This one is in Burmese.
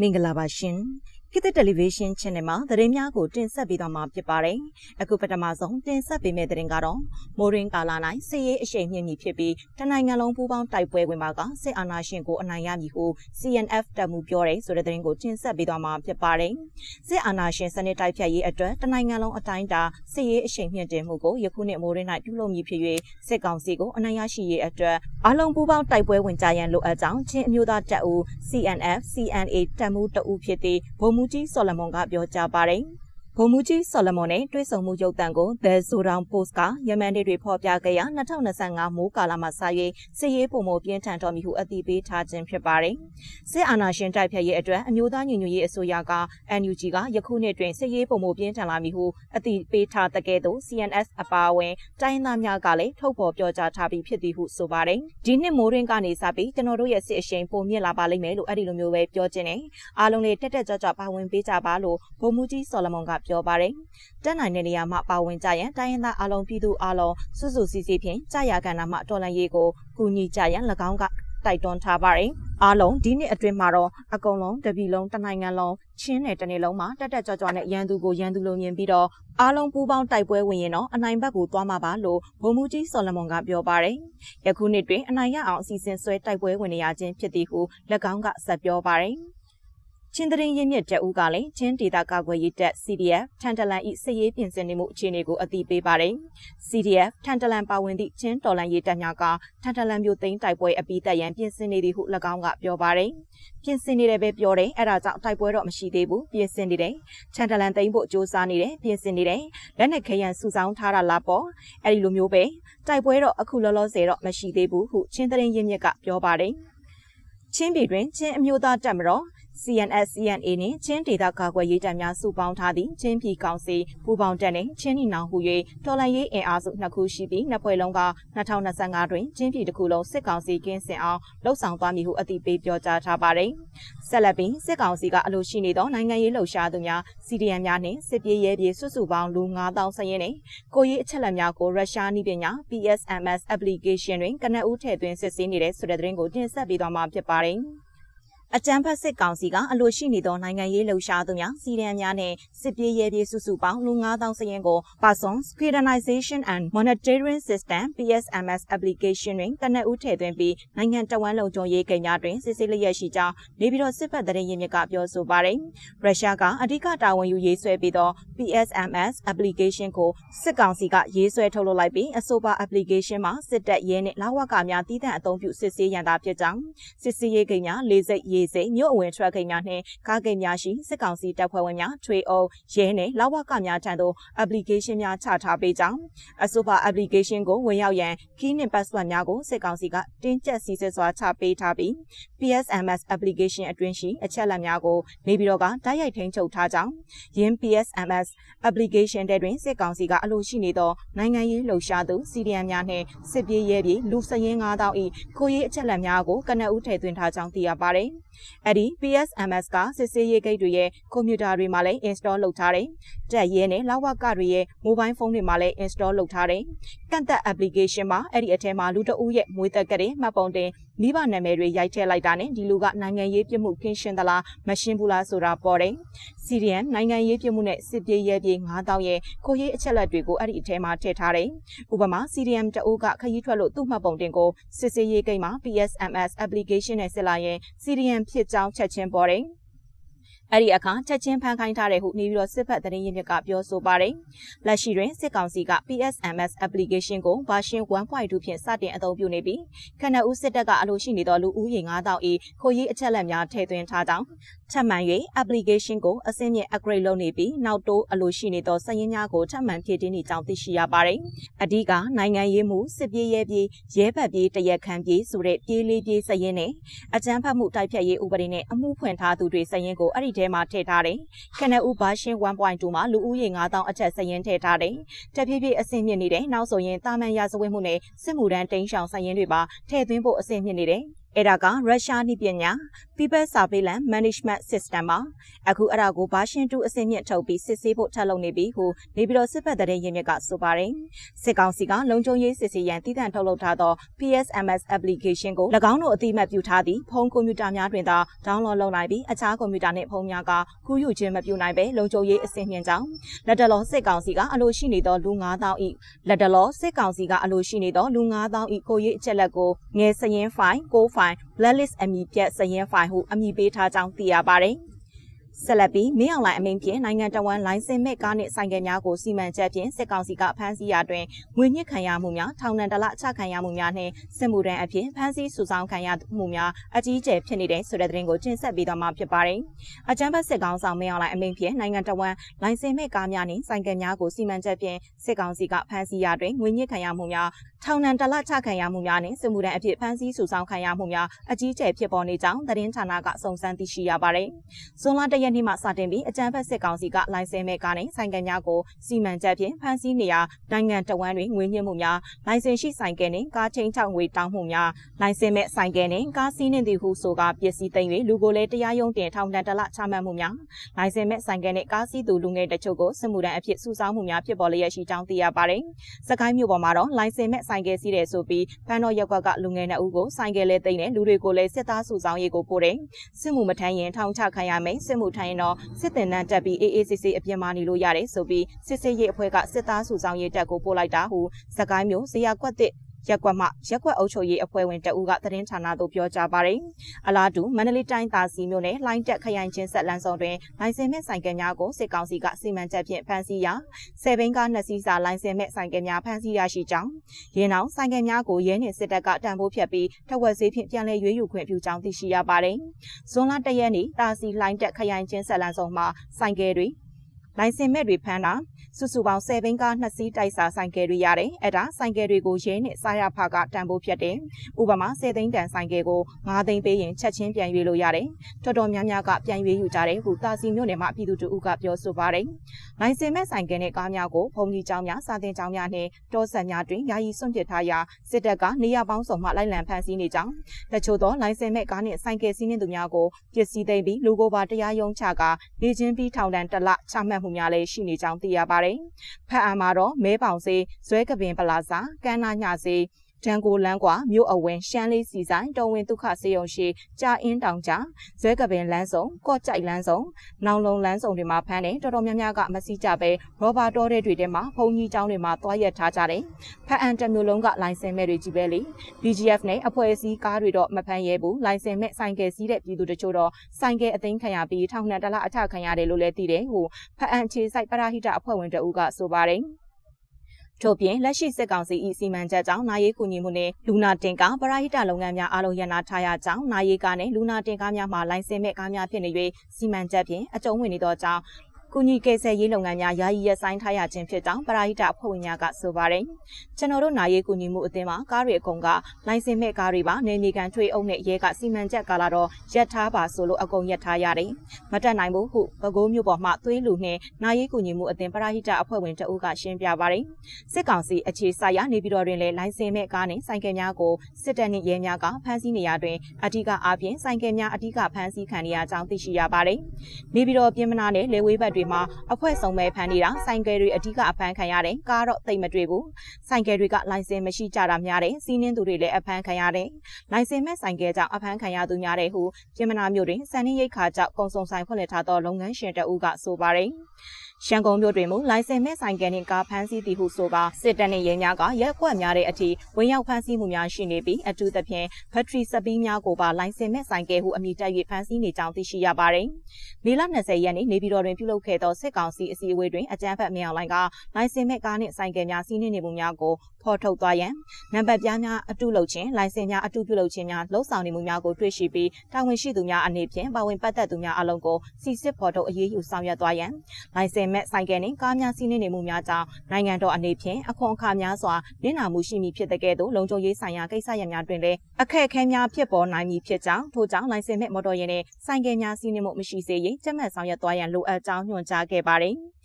မင်္ဂလာပါရှင် ခေတ်သစ်တယ်လီဗီရှင်း channel မှာသတင်းများကိုတင်ဆက်ပေးသွားမှာဖြစ်ပါတယ်အခုပထမဆုံးတင်ဆက်ပေးမယ့်သတင်းကတော့မိုးရင်းကာလာ၌စစ်ရေးအရှိန်မြင့်မြင့်ဖြစ်ပြီးတနိုင်ငံလုံးပူးပေါင်းတိုက်ပွဲဝင်ပါကစစ်အာဏာရှင်ကိုအနိုင်ရမည်ဟု CNF တပ်မှုပြောတယ်ဆိုတဲ့သတင်းကိုတင်ဆက်ပေးသွားမှာဖြစ်ပါတယ်စစ်အာဏာရှင်စနစ်တိုက်ဖြတ်ရေးအတွက်တနိုင်ငံလုံးအတိုင်းအတာစစ်ရေးအရှိန်မြင့်တင်မှုကိုယခုနှစ်မိုးရင်း၌ပြုလုပ်မည်ဖြစ်၍စစ်ကောင်စီကိုအနိုင်ရရှိရေးအတွက်အလုံးပူးပေါင်းတိုက်ပွဲဝင်ကြရန်လိုအပ်ကြောင်းချင်းအမျိုးသားတပ်ဦး CNF CNA တပ်မှုတအုပ်ဖြစ်သည့်ဗိုလ်မှူးကြီးဆော်လမွန်ကပြောကြားပါတယ်။ ဗိုလ်မှူးကြီးဆော်လမွန်နဲ့တွေ့ဆုံမှုရုပ်သံကို The Zodan Post ကယမန်တွေဖော်ပြခဲ့ရာ2025မိုးကာလမှာစ၍စစ်ရေးပုံမပြင်းထန်တော်မူဟုအသိပေးထားခြင်းဖြစ်ပါတယ်။စစ်အာဏာရှင်တိုက်ဖျက်ရေးအတွက်အမျိုးသားညီညွတ်ရေးအစိုးရက NUG ကယခုနှစ်တွင်စစ်ရေးပုံမပြင်းထန်လာမည်ဟုအသိပေးထားတဲ့ကဲ့သို့ CNS အပါအဝင်တိုင်းသားများကလည်းထုတ်ဖော်ပြောကြားထားပြီးဖြစ်သည်ဟုဆိုပါတယ်။ဒီနှစ်မိုးရင်းကနေစပြီးကျွန်တော်တို့ရဲ့စစ်အရှိန်ပုံမြင့်လာပါလိမ့်မယ်လို့အဲ့ဒီလိုမျိုးပဲပြောခြင်းနဲ့အားလုံးလေးတက်တက်ကြွကြွပါဝင်ပေးကြပါလို့ဗိုလ်မှူးကြီးဆော်လမွန်ကပြောပါတယ်။တက်နိုင်တဲ့နေရာမှာပါဝင်ကြရန်တိုင်းရင်းသားအလုံးပြည်သူအလုံးစုစုစည်းစည်းဖြင့်ကြာရကန်နာမှတော်လန်ရေးကိုကူညီကြရန်၎င်းကတိုက်တွန်းထားပါတယ်။အားလုံးဒီနှစ်အတွင်းမှာတော့အကုန်လုံးတပြည်လုံးတနိုင်ငံလုံးချင်းနယ်တနေ့လုံးမှာတက်တက်ကြွကြွနဲ့ရန်သူကိုရန်သူလိုမြင်ပြီးတော့အားလုံးပူးပေါင်းတိုက်ပွဲဝင်ရင်တော့အနိုင်ဘက်ကိုသွားမှာပါလို့ဗိုလ်မှူးကြီးဆော်လမွန်ကပြောပါတယ်။ယခုနှစ်တွင်အနိုင်ရအောင်အစီအစဉ်ဆွဲတိုက်ပွဲဝင်နေရခြင်းဖြစ်သည်ဟု၎င်းကဆက်ပြောပါတယ်။ ချင်းတရင်ရင်းမြစ်တပ်ဦးကလည်းချင်းဒေသကာကွယ်ရေးတပ် CDF ထန်တလန်ဤစစ်ရေးပြင်ဆင်နေမှုအခြေအနေကိုအသိပေးပါတယ်။ CDF ထန်တလန်ပါဝင်သည့်ချင်းတော်လန်ရေးတပ်များကထန်တလန်မြို့သိမ်းတိုက်ပွဲအပြီးတက်ရန်ပြင်ဆင်နေသည်ဟု၎င်းကပြောပါတယ်။ပြင်ဆင်နေတယ်ပဲပြောတယ်။အဲဒါကြောင့်တိုက်ပွဲတော့မရှိသေးဘူး။ပြင်ဆင်နေတယ်။ထန်တလန်သိမ်းဖို့စ조사နေတယ်။ပြင်ဆင်နေတယ်။လက်နက်ခဲယံစုဆောင်းထားတာလားပေါ့။အဲဒီလိုမျိုးပဲတိုက်ပွဲတော့အခုလောလောဆယ်တော့မရှိသေးဘူးဟုချင်းတရင်ရင်းမြစ်ကပြောပါတယ်။ချင်းပြည်တွင်ချင်းအမျိုးသားတပ်မတော် CNS CNA နှင့်ချင်းဒေသကာကွယ်ရေးတပ်များစုပေါင်းထားသည့်ချင်းပြည်ကောင်စီပူးပေါင်းတပ်နှင့်ချင်းနီနောင်ဟူ၍တော်လှန်ရေးအင်အားစုနှစ်ခုရှိပြီးနှစ်ဖွဲ့လုံးက2025တွင်ချင်းပြည်တစ်ခုလုံးစစ်ကောင်စီကင်းစင်အောင်လှုပ်ဆောင်သွားမည်ဟုအသိပေးပြောကြားထားပါတယ်။ဆက်လက်ပြီးစစ်ကောင်စီကအလို့ရှိနေသောနိုင်ငံရေးလှုပ်ရှားသူများ CDN များနှင့်စစ်ပြေးရဲပြေစုစုပေါင်းလူ9000စရင်နှင့်ကိုရေးအချက်လက်များကိုရုရှားနည်းပညာ PSMS application တွင်ကနအူးထည့်သွင်းစစ်ဆေးနေတဲ့ဆိုတဲ့သတင်းကိုတင်ဆက်ပေးသွားမှာဖြစ်ပါတယ်။ အကြမ်းဖက်စစ်ကောင်စီကအလို့ရှိနေသောနိုင်ငံရေးလှုပ်ရှားသူများစီရန်များနဲ့စစ်ပြေးရဲပြေးစုစုပေါင်းလူ9000စရင်ကို Person Screenization and Monitoring System PSMS application တွင်ကနအူးထည့်သွင်းပြီးနိုင်ငံတော်ဝန်လုံခြုံရေးကိန်းများတွင်စစ်ဆေးလျက်ရှိကြောင်းနေပြည်တော်စစ်ဖက်တရင်ရင်းမြစ်ကပြောဆိုပါတယ်။ရုရှားကအဓိကတာဝန်ယူရေးဆွဲပြီးသော PSMS application ကိုစစ်ကောင်စီကရေးဆွဲထုတ်လုပ်လိုက်ပြီးအဆိုပါ application မှာစစ်တပ်ရဲနဲ့လာဝကများတည်တဲ့အသုံးပြုစစ်ဆေးရန်သာဖြစ်ကြောင်းစစ်ဆေးရေးကိန်းများလေးစိတ်ရေးစိတ်မြို့အဝင်ထွက်ကိန်းများနှင့်ကားကိန်းများရှိစစ်ကောင်စီတပ်ဖွဲ့ဝင်များထွေအုပ်ရဲနှင့်လာဝကများထံသို့ application များချထားပေးကြောင်းအဆိုပါ application ကိုဝင်ရောက်ရန် key နှင့် password များကိုစစ်ကောင်စီကတင်းကျပ်စီစစ်စွာချပေးထားပြီး PSMS application အတွင်းရှိအချက်အလက်များကိုနေပြည်တော်ကတိုက်ရိုက်ထိန်းချုပ်ထားကြောင်းယင်း PSMS application တဲ့တွင်စစ်ကောင်စီကအလို့ရှိနေသောနိုင်ငံရေးလှုပ်ရှားသူ CDM များနှင့်စစ်ပြေးရဲပြေလူစရင်9000၏ကိုရေးအချက်အလက်များကိုကနအူးထည့်သွင်းထားကြောင်းသိရပါတယ်။ အဲ့ဒီ PSMS ကစစ်ဆေးရေးဂိတ်တွေရဲ့ကွန်ပျူတာတွေမှာလည်း install လုပ်ထားတယ်။တက်ရဲနဲ့လောက်ဝကတွေရဲ့ mobile phone တွေမှာလည်း install လုပ်ထားတယ်။ကန့်သက် application မှာအဲ့ဒီအထက်မှာလူတအုပ်ရဲ့မွေးသက်ကတဲ့မှတ်ပုံတင် မိဘနာမည်တွေရိုက်ထည့်လိုက်တာနဲ့ဒီလူကနိုင်ငံရေးပြမှုကင်းရှင်းသလားမရှင်းဘူးလားဆိုတာပေါ်တယ်။ CDN နိုင်ငံရေးပြမှုနဲ့စစ်ပြေးရဲပြေး9000ရဲ့ကိုရေးအချက်လက်တွေကိုအဲ့ဒီအထက်မှာထည့်ထားတယ်။ဥပမာ CDM တအုပ်ကခရီးထွက်လို့သူ့မှတ်ပုံတင်ကိုစစ်ဆေးရေးဂိတ်မှာ PSMS application နဲ့စစ်လာရင် CDM ဖြစ်ကြောင်းချက်ချင်းပေါ်တယ်။ အဲ့ဒီအခါချက်ချင်းဖန်ခိုင်းထားတယ်ဟုနေပြီးတော့စစ်ဖက်သတင်းရင်းမြစ်ကပြောဆိုပါတယ်။လက်ရှိတွင်စစ်ကောင်စီက PSMS application ကို version 1.2ဖြင့်စတင်အသုံးပြုနေပြီးခဏဦးစစ်တပ်ကအလိုရှိနေသောလူဦးရေ9000၏ခိုးရေးအချက်လက်များထည့်သွင်းထားကြောင်းထပ်မံ၍ application ကိုအဆင့်မြင့် upgrade လုပ်နေပြီးနောက်တိုးအလိုရှိနေသောစာရင်းများကိုထပ်မံဖြည့်တင်းနေကြောင်းသိရှိရပါတယ်။အဓိကနိုင်ငံရေးမှုစစ်ပြေးရဲပြေးရဲဘက်ပြေးတရက်ခံပြေးဆိုတဲ့ပြေးလေးပြေးစာရင်းနဲ့အကြမ်းဖက်မှုတိုက်ဖျက်ရေးဥပဒေနဲ့အမှုဖွင့်ထားသူတွေစာရင်းကိုအဲ့ဒီထဲမှာထည့်ထားတယ်။ကနဦးဘာရှင်း1.2မှာလူဦးရေ9000အထက်စာရင်းထည့်ထားတယ်။တဖြည်းဖြည်းအဆင့်မြင့်နေတယ်။နောက်ဆိုရင်တာမန်ရာဇဝတ်မှုနဲ့စစ်မှုထမ်းတိန်းရှောင်စာရင်းတွေပါထည့်သွင်းဖို့အဆင့်မြင့်နေတယ်။အဲ့ဒါကရုရှားနည်းပညာ People Surveillance Management System ပါအခုအဲ့ဒါကို version 2အဆင့်မြင့်ထုတ်ပြီးစစ်ဆေးဖို့ထပ်လုပ်နေပြီဟုနေပြည်တော်စစ်ဖက်တဲ့ရင်းမြစ်ကဆိုပါတယ်စစ်ကောင်စီကလုံခြုံရေးစစ်ဆေးရန်တည်တံ့ထုတ်လုပ်ထားသော PSMS application ကို၎င်းတို့အတိအမှတ်ပြုထားသည့်ဖုန်းကွန်ပျူတာများတွင်သာ download လုပ်နိုင်ပြီးအခြားကွန်ပျူတာနှင့်ဖုန်းများကကူးယူခြင်းမပြုနိုင်ဘဲလုံခြုံရေးအဆင့်မြင့်ကြောင်းလက်တလောစစ်ကောင်စီကအလိုရှိနေသောလူ9000ဤလက်တလောစစ်ကောင်စီကအလိုရှိနေသောလူ9000ဤကိုရေးအချက်လက်ကိုငယ်စရင်ဖိုင်ကိုဖိုင် blacklist အမည်ပြတ်စရင်ဖိုင်ဟုအမည်ပေးထားကြောင်းသိရပါတယ်။ ဆက်လက်ပြီးမင်းအောင်လှိုင်အမိန့်ဖြင့်နိုင်ငံတော်ဝန်လိုင်စင်မဲ့ကားနှင့်ဆိုင်ကယ်များကိုစီမံချက်ဖြင့်စစ်ကောင်စီကဖမ်းဆီးရာတွင်ငွေညှစ်ခံရမှုများထောင်ဒဏ်တလချခံရမှုများနှင့်စစ်မှုထမ်းအဖြစ်ဖမ်းဆီးစုဆောင်းခံရမှုများအကြီးအကျယ်ဖြစ်နေတဲ့ဆိုတဲ့သတင်းကိုတင်ဆက်ပေးသွားမှာဖြစ်ပါတယ်။အကြမ်းဖက်စစ်ကောင်ဆောင်မင်းအောင်လှိုင်အမိန့်ဖြင့်နိုင်ငံတော်ဝန်လိုင်စင်မဲ့ကားများနှင့်ဆိုင်ကယ်များကိုစီမံချက်ဖြင့်စစ်ကောင်စီကဖမ်းဆီးရာတွင်ငွေညှစ်ခံရမှုများထောင်ဒဏ်တလချခံရမှုများနှင့်စစ်မှုထမ်းအဖြစ်ဖမ်းဆီးစုဆောင်းခံရမှုများအကြီးအကျယ်ဖြစ်ပေါ်နေကြောင်းသတင်းဌာနကစုံစမ်းသိရှိရပါတယ်။ဇွန်လ၁ရက်နေ့မှစတင်ပြီးအကြမ်းဖက်စစ်ကောင်စီကလိုင်စင်မဲ့ကားနှင့်ဆိုင်ကယ်များကိုစီမံချက်ဖြင့်ဖမ်းဆီးနေရာနိုင်ငံတဝန်းတွင်ငွေညှစ်မှုများလိုင်စင်ရှိဆိုင်ကယ်နှင့်ကားချင်းချောက်ငွေတောင်းမှုများလိုင်စင်မဲ့ဆိုင်ကယ်နှင့်ကားစီးနှင့်သည်ဟုဆိုကာပစ္စည်းသိမ်း၍လူကိုလည်းတရားရုံးတင်ထောင်ဒဏ်တလချမှတ်မှုများလိုင်စင်မဲ့ဆိုင်ကယ်နှင့်ကားစီးသူလူငယ်တချို့ကိုစစ်မှုထမ်းအဖြစ်စုဆောင်းမှုများဖြစ်ပေါ်လျက်ရှိကြောင်းသိရပါတယ်။စကိုင်းမြို့ပေါ်မှာတော့လိုင်စင်မဲ့ဆိုင်ကယ်စီးတဲ့ဆိုပြီးဖန်တော်ရက်ကွက်ကလူငယ်နှစ်ဦးကိုဆိုင်ကယ်လေးသိမ်းတဲ့လူတွေကိုလည်းစစ်သားစုဆောင်းရေးကိုပို့တယ်။စစ်မှုမထမ်းရင်ထောင်ချခံရမယ်စစ်မှုထမ်းရင်တော့စစ်တင်နှံတက်ပြီးအေးအေးဆေးဆေးအပြင်းမနေလို့ရတယ်ဆိုပြီးစစ်စစ်ရေးအဖွဲ့ကစစ်သားစုဆောင်းရေးတပ်ကိုပို့လိုက်တာဟုစကိုင်းမျိုးဇေယျကွက်တစ် ရက်ကွက်မှရက်ကွက်အုပ်ချုပ်ရေးအဖွဲ့ဝင်တအူးကသတင်းဌာနသို့ပြောကြားပါတယ်။အလားတူမန္တလေးတိုင်းသားစီမြို့နယ်လိုင်းတက်ခရိုင်ချင်းဆက်လန်းဆောင်တွင်လိုင်စင်မဲ့ဆိုင်ကယ်များကိုစစ်ကောင်စီကစီမံချက်ဖြင့်ဖမ်းဆီးရာဆယ်ဘင်းကားနှစ်စီးစာလိုင်စင်မဲ့ဆိုင်ကယ်များဖမ်းဆီးရရှိကြောင်းရင်းအောင်ဆိုင်ကယ်များကိုရဲနှင့်စစ်တပ်ကတံပိုးဖြတ်ပြီးထက်ဝက်ဈေးဖြင့်ပြန်လည်ရွေးယူခွင့်ပြုကြောင်းသိရှိရပါတယ်။ဇွန်လ၁ရက်နေ့တာစီလိုင်းတက်ခရိုင်ချင်းဆက်လန်းဆောင်မှဆိုင်ကယ်တွေ လိုင်စင်မဲ့တွေဖမ်းတာစုစုပေါင်း10ဘင်းကားနှစ်စီးတိုက်စာဆိုင်ကယ်တွေရတယ်။အဲ့ဒါဆိုင်ကယ်တွေကိုရင်းနဲ့စားရဖကတန်ဖိုးဖြတ်တယ်။ဥပမာ10သိန်းတန်ဆိုင်ကယ်ကို9သိန်းပေးရင်ချက်ချင်းပြန်ရွေးလို့ရတယ်။တော်တော်များများကပြန်ရွေးယူကြတယ်ဟုတာစီမြို့နယ်မှာပြည်သူတို့ကပြောဆိုပါတယ်။လိုင်စင်မဲ့ဆိုင်ကယ်နဲ့ကားများကိုဘုံကြီးကျောင်းများစာတင်ကျောင်းများနဲ့တောဆက်များတွင်ယာယီစွန့်ပစ်ထားရာစစ်တပ်ကနေရာပေါင်းစုံမှလိုက်လံဖမ်းဆီးနေကြောင်းတချို့သောလိုင်စင်မဲ့ကားနဲ့ဆိုင်ကယ်စီးနှင်သူများကိုပစ္စည်းသိမ်းပြီးလူကိုပါတရားရုံးချကာနေချင်းပြီးထောင်ဒဏ်တစ်လချမှတ်မှုများလည်းရှိနေကြောင်းသိရပါတယ်။ဖတ်အံမှာတော့မဲပေါင်စေးဇွဲကပင်ပလာဇာကန်းနာညစေး ဒန်ကိုလန်းကွာမြို့အဝင်ရှမ်းလေးစီဆိုင်တော်ဝင်ဒုက္ခစေယုံရှိကြာအင်းတောင်ကြဇွဲကပင်လန်းစုံကော့ကြိုက်လန်းစုံနောင်လုံလန်းစုံတွေမှာဖမ်းတယ်တော်တော်များများကမစီကြပဲရောဘာတော်တဲ့တွေထဲမှာဘုံကြီးကျောင်းတွေမှာတွားရက်ထားကြတယ်ဖအန်တမျိုးလုံးကလိုင်စင်မဲ့တွေကြီးပဲလေ BGF နဲ့အဖွဲ့အစည်းကားတွေတော့မဖမ်းရဲဘူးလိုင်စင်မဲ့ဆိုင်ကယ်စီးတဲ့ပြည်သူတချို့တော့ဆိုင်ကယ်အသိမ်းခံရပြီးထောင်နှံတလအထခံရတယ်လို့လည်းသိတယ်ဟိုဖအန်ခြေဆိုင်ပရာဟိတအဖွဲ့ဝင်တအူးကဆိုပါတယ် ထို့ပြင်လက်ရှိစစ်ကောင်စီ၏စီမံချက်ကြောင့်နိုင်ရေးကူညီမှုနှင့်လူနာတင်ကားပရာဟိတလုပ်ငန်းများအားလုံးရန်နာထားရကြောင်းနိုင်ရေးကားနှင့်လူနာတင်ကားများမှလိုင်စင်မဲ့ကားများဖြစ်နေ၍စီမံချက်ဖြင့်အကျုံးဝင်နေသောကြောင့် ကုညီကယ်ဆယ်ရေးလုပ်ငန်းများယာယီရပ်ဆိုင်းထားရခြင်းဖြစ်ကြောင်းပရာဟိတအဖွဲ့ဝင်များကဆိုပါတယ်။ကျွန်တော်တို့နိုင်ရေးကုညီမှုအသင်းမှာကားတွေအကုန်ကလိုင်စင်မဲ့ကားတွေပါနေနေကန်ထွေးအုပ်နဲ့ရဲကစီမံချက်ကာလာတော့ရပ်ထားပါဆိုလို့အကုန်ရပ်ထားရတယ်။မတက်နိုင်ဘူးဟုပဲခူးမြို့ပေါ်မှသွေးလူနှင့်နိုင်ရေးကုညီမှုအသင်းပရာဟိတအဖွဲ့ဝင်တအုပ်ကရှင်းပြပါတယ်။စစ်ကောင်စီအခြေစိုက်ရနေပြည်တော်တွင်လည်းလိုင်စင်မဲ့ကားနဲ့ဆိုင်ကယ်များကိုစစ်တပ်နှင့်ရဲများကဖမ်းဆီးနေရတွင်အထူးအားဖြင့်ဆိုင်ကယ်များအထူးဖမ်းဆီးခံရကြောင်းသိရှိရပါတယ်။နေပြည်တော်ပြင်မနာနဲ့လေဝေးဘက်တွေမှာအဖွဲ့စုံပဲဖမ်းနေတာဆိုင်ကယ်တွေအဓိကအဖမ်းခံရတယ်ကားတော့သိမတွေ့ဘူးဆိုင်ကယ်တွေကလိုင်စင်မရှိကြတာများတယ်စီးနှင်းသူတွေလည်းအဖမ်းခံရတယ်လိုင်စင်မဲ့ဆိုင်ကယ်ကြောင့်အဖမ်းခံရသူများတယ်ဟုပြင်မနာမြို့တွင်စံနှင်းရိတ်ခါကြောင့်ကုံစုံဆိုင်ဖွင့်လှစ်ထားသောလုပ်ငန်းရှင်တအုပ်ကဆိုပါတယ် ရန်ကုန်မြို့တွင်မူလိုင်စင်မဲ့ဆိုင်ကယ်နှင့်ကားဖမ်းဆီးသည်ဟုဆိုပါစစ်တပ်နှင့်ရဲများကရက်ကွက်များတဲ့အထိဝင်ရောက်ဖမ်းဆီးမှုများရှိနေပြီးအထူးသဖြင့်ဘက်ထရီစပီးများကိုပါလိုင်စင်မဲ့ဆိုင်ကယ်ဟုအမည်တပ်၍ဖမ်းဆီးနေကြောင်းသိရှိရပါတယ်။မေလ20ရက်နေ့နေပြည်တော်တွင်ပြုလုပ်ခဲ့သောစစ်ကောင်စီအစည်းအဝေးတွင်အကြမ်းဖက်မြောင်လိုင်ကလိုင်စင်မဲ့ကားနှင့်ဆိုင်ကယ်များစီးနှင်းနေမှုများကိုဖော်ထုတ်သွားရန်နံပါတ်ပြားများအတုလုပ်ခြင်းလိုင်စင်များအတုပြုလုပ်ခြင်းများလှုပ်ဆောင်နေမှုများကိုတွေ့ရှိပြီးတာဝန်ရှိသူများအနေဖြင့်ပါဝင်ပတ်သက်သူများအလုံးကိုစီစစ်ဖော်ထုတ်အရေးယူဆောင်ရွက်သွားရန်လိုင်စင်မဲ့ဆိုင်ကယ်နှင့်ကားများစီးနှင်းနေမှုများကြောင့်နိုင်ငံတော်အနေဖြင့်အခွန်အခါများစွာနစ်နာမှုရှိမည်ဖြစ်တဲ့ကဲ့သို့လုံခြုံရေးဆိုင်ရာကိစ္စရပ်များတွင်လည်းအခက်အခဲများဖြစ်ပေါ်နိုင်မည်ဖြစ်ကြောင်းထို့ကြောင့်လိုင်စင်မဲ့မော်တော်ယာဉ်နှင့်ဆိုင်ကယ်များစီးနှင်းမှုမရှိစေရေးကြက်မှတ်ဆောင်ရွက်သွားရန်လိုအပ်ကြောင်းညွှန်ကြားခဲ့ပါတယ်။